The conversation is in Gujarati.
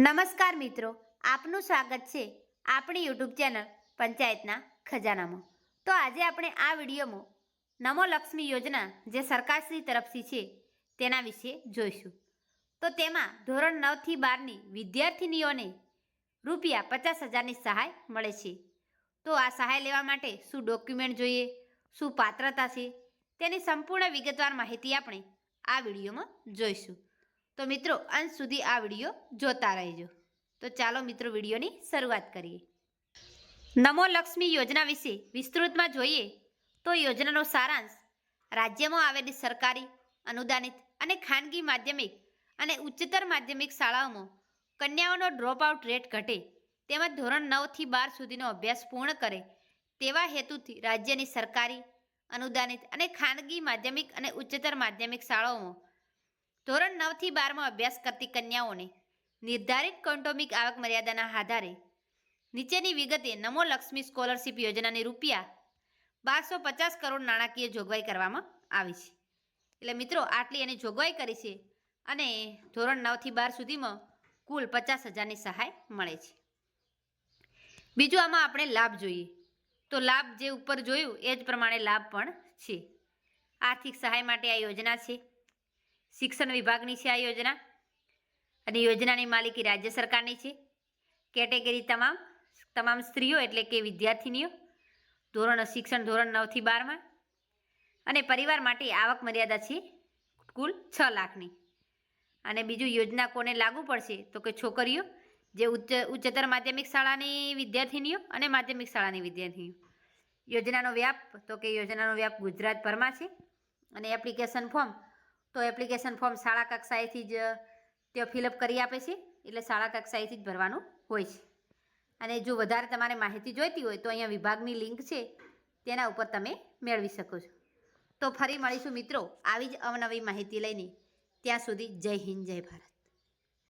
નમસ્કાર મિત્રો, આપનું સ્વાગત છે આપણી યુટ્યુબ ચેનલ પંચાયતના ખજાનામાં. તો આજે આપણે આ વિડીયોમાં નમો લક્ષ્મી યોજના જે સરકારશ્રી તરફથી છે તેના વિશે જોઈશું. તો તેમાં ધોરણ નવથી બારની વિદ્યાર્થિનીઓને રૂપિયા પચાસ હજારની સહાય મળે છે. તો આ સહાય લેવા માટે શું ડોક્યુમેન્ટ જોઈએ, શું પાત્રતા છે તેની સંપૂર્ણ વિગતવાર માહિતી આપણે આ વિડીયોમાં જોઈશું. તો મિત્રો, અંત સુધી આ વીડિયો જોતા રહેજો. તો ચાલો મિત્રો, વિડીયોની શરૂઆત કરીએ. નમો લક્ષ્મી યોજના વિશે વિસ્તૃતમાં જોઈએ તો યોજનાનો સારાંશ, રાજ્યમાં આવેલી સરકારી, અનુદાનિત અને ખાનગી માધ્યમિક અને ઉચ્ચતર માધ્યમિક શાળાઓમાં કન્યાઓનો ડ્રોપ આઉટ રેટ ઘટે તેમજ ધોરણ નવથી બાર સુધીનો અભ્યાસ પૂર્ણ કરે તેવા હેતુથી રાજ્યની સરકારી, અનુદાનિત અને ખાનગી માધ્યમિક અને ઉચ્ચતર માધ્યમિક શાળાઓમાં ધોરણ નવથી બારમાં અભ્યાસ કરતી કન્યાઓને નિર્ધારિત કૌટુંબિક આવક મર્યાદાના આધારે નીચેની વિગતે નમો લક્ષ્મી સ્કોલરશિપ યોજનાની રૂપિયા બારસો પચાસ કરોડ નાણાકીય જોગવાઈ કરવામાં આવી છે. એટલે મિત્રો, આટલી એની જોગવાઈ કરી છે અને ધોરણ નવથી બાર સુધીમાં કુલ પચાસ હજારની સહાય મળે છે. બીજું આમાં આપણે લાભ જોઈએ. તો લાભ જે ઉપર જોયું એ જ પ્રમાણે લાભ પણ છે. આર્થિક સહાય માટે આ યોજના છે. શિક્ષણ વિભાગની છે આ યોજના અને યોજનાની માલિકી રાજ્ય સરકારની છે. કેટેગરી તમામ તમામ સ્ત્રીઓ એટલે કે વિદ્યાર્થિનીઓ, ધોરણ શિક્ષણ ધોરણ નવથી બારમાં અને પરિવાર માટે આવક મર્યાદા છે કુલ છ લાખની. અને બીજું યોજના કોને લાગુ પડશે? તો કે છોકરીઓ, જે ઉચ્ચ, ઉચ્ચતર માધ્યમિક શાળાની વિદ્યાર્થિનીઓ અને માધ્યમિક શાળાની વિદ્યાર્થીનીઓ. યોજનાનો વ્યાપ, તો કે યોજનાનો વ્યાપ ગુજરાતભરમાં છે અને એપ્લિકેશન ફોર્મ તો એપ્લિકેશન ફોર્મ શાળા કક્ષાએથી જ, તેઓ ફિલઅપ કરી આપે છે. એટલે શાળા કક્ષાએથી જ ભરવાનું હોય છે. અને જો વધારે તમારે માહિતી જોઈતી હોય તો અહીંયા વિભાગની લિંક છે, તેના ઉપર તમે મેળવી શકો છો. તો ફરી મળીશું મિત્રો, આવી જ અવનવી માહિતી લઈને. ત્યાં સુધી જય હિન્દ, જય ભારત.